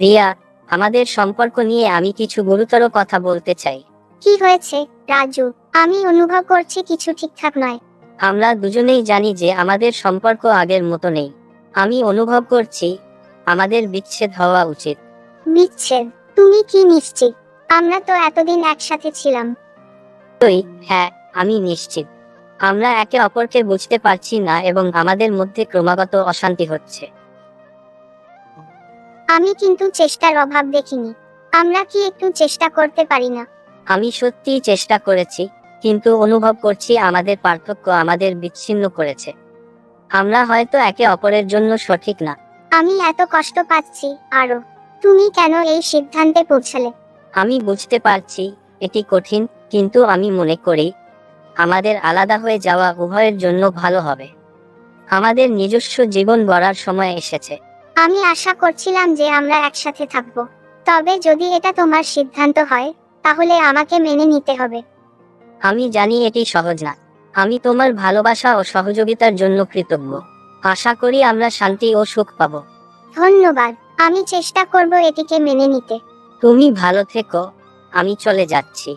রিয়া আমাদের সম্পর্ক নিয়ে আমি কিছু গুরুতর কথা বলতে চাই। কি হয়েছে রাজু? আমি অনুভব করছি কিছু ঠিকঠাক নয়। আমরা দুজনেই জানি যে আমাদের সম্পর্ক আগের মতো নেই। আমি অনুভব করছি আমাদের বিচ্ছেদ হওয়া উচিত। বিচ্ছেদ? তুমি কি নিশ্চিত? আমরা তো এতদিন একসাথে ছিলাম। তুই হ্যাঁ আমি নিশ্চিত। আমরা একে অপরকে বুঝতে পারছি না এবং আমাদের মধ্যে ক্রমাগত অশান্তি হচ্ছে। আমি কিন্তু চেষ্টার অভাব দেখিনি। আমরা কি একটু চেষ্টা করতে পারি না? আমি সত্যিই চেষ্টা করেছি কিন্তু অনুভব করছি আমাদের পার্থক্য আমাদের বিচ্ছিন্ন করেছে। আমরা হয়তো একে অপরের জন্য সঠিক না। আমি এত কষ্ট পাচ্ছি আরও। তুমি কেন এই সিদ্ধান্তে পৌঁছালে? আমি বুঝতে পারছি এটি কঠিন কিন্তু আমি মনে করি আমাদের আলাদা হয়ে যাওয়া উভয়ের জন্য ভালো হবে। আমাদের নিজস্ব জীবন গড়ার সময় এসেছে। আমি আশা করছিলাম যে আমরা একসাথে থাকব। তবে যদি এটা তোমার সিদ্ধান্ত হয় তাহলে আমাকে মেনে নিতে হবে। আমি জানি এটি সহজ না। আমি তোমার ভালোবাসা ও সহযোগিতার জন্য কৃতজ্ঞ। আশা করি আমরা শান্তি ও সুখ পাব। ধন্যবাদ। আমি চেষ্টা করব এটিকে মেনে নিতে। তুমি ভালো থেকো। আমি চলে যাচ্ছি।